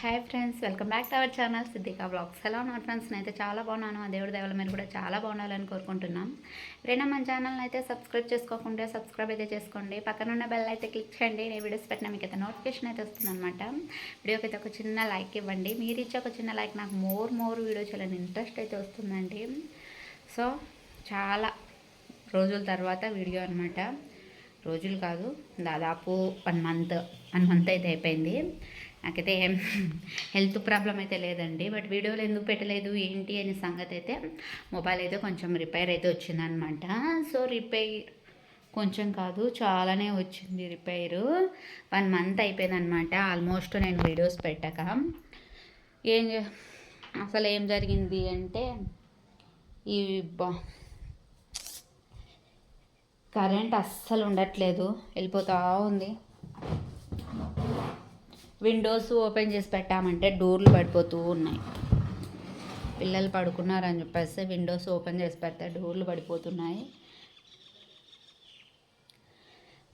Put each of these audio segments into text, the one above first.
Hi friends welcome back to our channel Siddhika blogs ఎలా ఉన్నారు friends నేనైతే చాలా బాగున్నాను. ఆ దేవుడి దేవాల మీరు కూడా చాలా బాగుండాలని కోరుకుంటున్నాం. ఎవరైనా మన ఛానల్ని అయితే సబ్స్క్రైబ్ చేసుకోకుండా సబ్స్క్రైబ్ అయితే చేసుకోండి. పక్కన ఉన్న బెల్ అయితే క్లిక్ చేయండి. నేను వీడియోస్ పెట్టిన మీకు అయితే నోటిఫికేషన్ అయితే వస్తుందన్నమాట. వీడియోకి అయితే ఒక చిన్న లైక్ ఇవ్వండి. మీరు ఇచ్చే ఒక చిన్న లైక్ నాకు మోర్ మోర్ వీడియో చేయాలని ఇంట్రెస్ట్ అయితే వస్తుందండి. సో చాలా రోజుల తర్వాత వీడియో అనమాట రోజులు కాదు దాదాపు వన్ మంత్ వన్ మంత్ అయితే అయిపోయింది. నాకైతే హెల్త్ ప్రాబ్లం అయితే లేదండి. బట్ వీడియోలు ఎందుకు పెట్టలేదు ఏంటి అనే సంగతి అయితే మొబైల్ అయితే కొంచెం రిపేర్ అయితే వచ్చిందనమాట. సో రిపేర్ కొంచెం కాదు చాలానే వచ్చింది రిపేరు. వన్ మంత్ అయిపోయిందనమాట. ఆల్మోస్ట్ నేను వీడియోస్ పెట్టక. ఏం చే- అసలు ఏం జరిగింది అంటే ఈ బా కరెంట్ అస్సలు ఉండట్లేదు. వెళ్ళిపోతూ ఉంది. విండోస్ ఓపెన్ చేసి పెట్టామంటే డోర్లు పడిపోతూ ఉన్నాయి. పిల్లలు పడుకున్నారని చెప్పేసి విండోస్ ఓపెన్ చేసి పెడితే డోర్లు పడిపోతున్నాయి.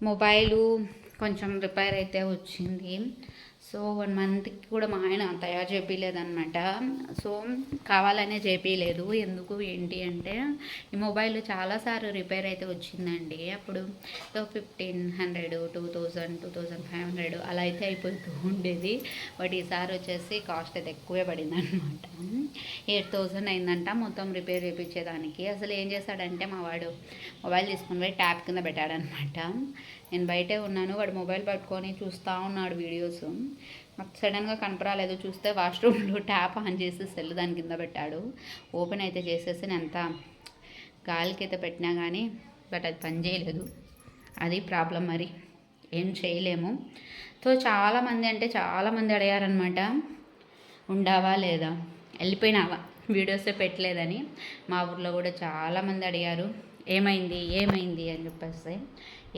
మొబైలు కొంచెం రిపేర్ అయితే వచ్చింది. సో వన్ మంత్కి కూడా మా ఆయన తయారు చేపించలేదన్నమాట సో కావాలనే చేపించలేదు ఎందుకు ఏంటి అంటే ఈ మొబైల్ చాలాసార్లు రిపేర్ అయితే వచ్చిందండి. అప్పుడు fifteen hundred two thousand two thousand five hundred అలా అయితే అయిపోతూ ఉండేది. బట్ ఈసారి వచ్చేసి కాస్ట్ అయితే ఎక్కువే పడింది అనమాట ఎయిట్ థౌజండ్ అయిందంట మొత్తం రిపేర్ చేయించేదానికి అసలు ఏం చేశాడంటే మా వాడు మొబైల్ తీసుకుని పోయి ట్యాప్ కింద పెట్టాడనమాట. నేను బయటే ఉన్నాను వాడు మొబైల్ పట్టుకొని చూస్తూ ఉన్నాడు వీడియోస్. నాకు సడన్గా కనపరాలేదు చూస్తే వాష్రూమ్లో ట్యాప్ ఆన్ చేసి సెల్ దాని కింద పెట్టాడు. ఓపెన్ అయితే చేసేసి నేను అంత గాలికి అయితే పెట్టినా కానీ బట్ అది పని చేయలేదు. అది ప్రాబ్లం మరి. ఏం చేయలేము. సో చాలామంది అంటే చాలామంది అడిగారనమాట ఉండావా లేదా? వెళ్ళిపోయినావా? వీడియోసే పెట్టలేదని మా ఊర్లో కూడా చాలామంది అడిగారు ఏమైంది? ఏమైంది? అని చెప్పేసి.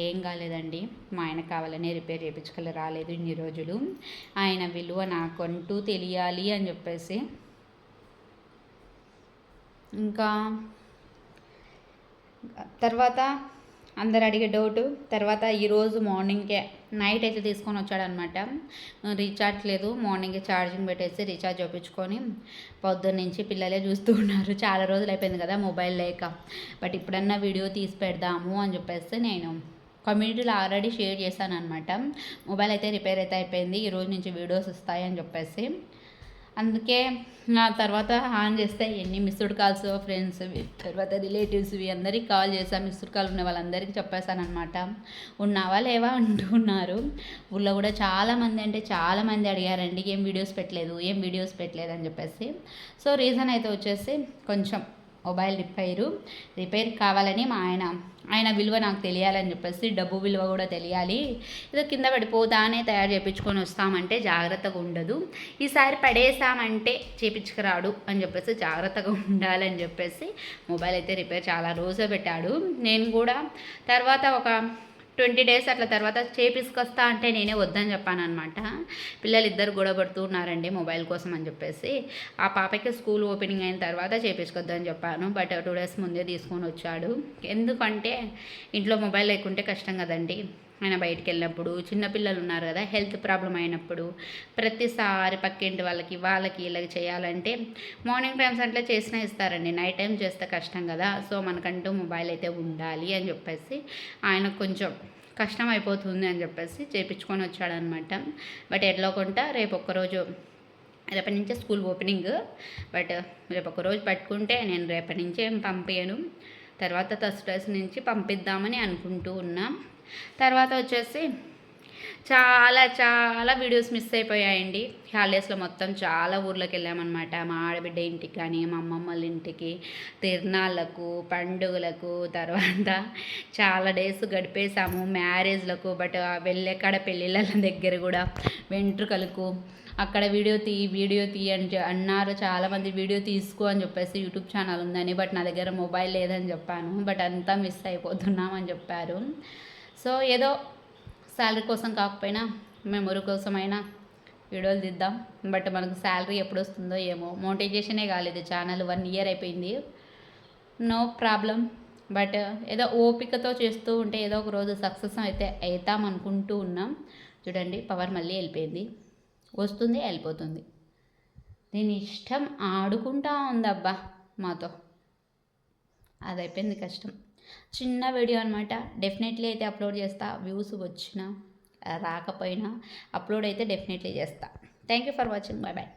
ఏం కాలేదండి. మా ఆయన కావాలని రిపేర్ చేయించుకోలే రాలేదు ఇన్ని రోజులు. ఆయన విలువ నాకంటూ తెలియాలి అని చెప్పేసి. ఇంకా తర్వాత అందరు అడిగే డౌట్ తర్వాత ఈరోజు మార్నింగ్కే నైట్ అయితే తీసుకొని వచ్చాడనమాట. రీఛార్జ్ లేదు మార్నింగే ఛార్జింగ్ పెట్టేసి రీఛార్జ్ చూపించుకొని పొద్దున్న నుంచి పిల్లలే చూస్తూ ఉన్నారు. చాలా రోజులు అయిపోయింది కదా మొబైల్ లేక. బట్ ఇప్పుడన్నా వీడియో తీసి పెడదాము అని చెప్పేసి నేను కమ్యూనిటీలో ఆల్రెడీ షేర్ చేశాను అనమాట మొబైల్ అయితే రిపేర్ అయితే అయిపోయింది ఈ రోజు నుంచి వీడియోస్ వస్తాయని చెప్పేసి. అందుకే నా తర్వాత ఆన్ చేస్తే ఎన్ని మిస్డ్ కాల్స్ ఫ్రెండ్స్ తర్వాత రిలేటివ్స్ అందరికి కాల్ చేసా మిస్డ్ కాల్ ఉన్న వాళ్ళందరికీ చెప్పేశాను అనమాట ఉన్నావా లేవా? అంటున్నారు ఊళ్ళో కూడా చాలామంది అంటే చాలామంది అడిగారండి ఏం వీడియోస్ పెట్టలేదు? ఏం వీడియోస్ పెట్టలేదు? అని చెప్పేసి. సో రీజన్ అయితే వచ్చేసి కొంచెం మొబైల్ రిపైరు రిపేర్ కావాలని మా ఆయన ఆయన విలువ నాకు తెలియాలని చెప్పేసి డబ్బు విలువ కూడా తెలియాలి. ఏదో కింద పడిపోతానే తయారు చేయించుకొని వస్తామంటే జాగ్రత్తగా ఉండదు. ఈసారి పడేసామంటే చేపించుకురాడు అని చెప్పేసి జాగ్రత్తగా ఉండాలని చెప్పేసి మొబైల్ అయితే రిపేర్ చాలా రోజు పెట్టాడు. నేను కూడా తర్వాత ఒక ట్వంటీ డేస్ అట్లా తర్వాత చేపించుకొస్తా అంటే నేనే వద్దని చెప్పాను అనమాట పిల్లలు ఇద్దరు గొడవపడుతూ ఉన్నారండి మొబైల్ కోసం అని చెప్పేసి. ఆ పాపకి స్కూల్ ఓపెనింగ్ అయిన తర్వాత చేపించుకొద్దని చెప్పాను. బట్ టూ డేస్ ముందే తీసుకొని వచ్చాడు. ఎందుకంటే ఇంట్లో మొబైల్ లేకుంటే కష్టం కదండి. ఆయన బయటికి వెళ్ళినప్పుడు చిన్నపిల్లలు ఉన్నారు కదా హెల్త్ ప్రాబ్లం అయినప్పుడు ప్రతిసారి పక్కింటి వాళ్ళకి వాళ్ళకి ఇలా చేయాలంటే మార్నింగ్ టైమ్స్ అంటే చేసినా ఇస్తారండి. నైట్ టైం చేస్తే కష్టం కదా. సో మనకంటూ మొబైల్ అయితే ఉండాలి అని చెప్పేసి ఆయన కొంచెం కష్టం అయిపోతుంది అని చెప్పేసి చేపించుకొని వచ్చాడనమాట. బట్ ఎట్లా కొంటా రేపు ఒక్కరోజు రేపటి నుంచే స్కూల్ ఓపెనింగ్. బట్ రేపు ఒక రోజు పట్టుకుంటే నేను రేపటి నుంచే ఏం పంపించను తర్వాత థర్స్డేస్ నుంచి పంపిద్దామని అనుకుంటూ ఉన్నాం. తర్వాత వచ్చేసి చాలా చాలా వీడియోస్ మిస్ అయిపోయాయండి. హాలిడేస్లో మొత్తం చాలా ఊర్లోకి వెళ్ళామన్నమాట. మా ఆడబిడ్డ ఇంటికి కానీ మా అమ్మమ్మ వాళ్ళ ఇంటికి తిరునాళ్ళకు పండుగలకు తర్వాత చాలా డేస్ గడిపేశాము. మ్యారేజ్లకు బట్ వెళ్ళే కాడ పెళ్ళిళ్ళ దగ్గర కూడా వెంట్రుకలకు అక్కడ వీడియో తీ వీడియో తీ అని అన్నారు. చాలామంది వీడియో తీసుకో అని చెప్పేసి యూట్యూబ్ ఛానల్ ఉందని బట్ నా దగ్గర మొబైల్ లేదని చెప్పాను. బట్ అంతా మిస్ అయిపోతున్నామని చెప్పారు. సో ఏదో శాలరీ కోసం కాకపోయినా మెమొరీ కోసమైనా వీడియోలు దిద్దాం. బట్ మనకు శాలరీ ఎప్పుడు వస్తుందో ఏమో. మోటివేషనే కాలేదు. ఛానల్ వన్ ఇయర్ అయిపోయింది. No problem. బట్ ఏదో ఓపికతో చేస్తూ ఉంటే ఏదో ఒక రోజు సక్సెస్ అయితే అవుతాం అనుకుంటూ ఉన్నాం. చూడండి పవర్ మళ్ళీ వెళ్ళిపోయింది. వస్తుంది వెళ్ళిపోతుంది. దీని ఇష్టం ఆడుకుంటా ఉందబ్బా మాతో. అది అయిపోయింది కష్టం. చిన్న వీడియో అనమాట డెఫినెట్లీ అయితే అప్లోడ్ చేస్తా. వ్యూస్ వచ్చినా రాకపోయినా అప్లోడ్ అయితే డెఫినెట్లీ చేస్తా. Thank you for watching bye bye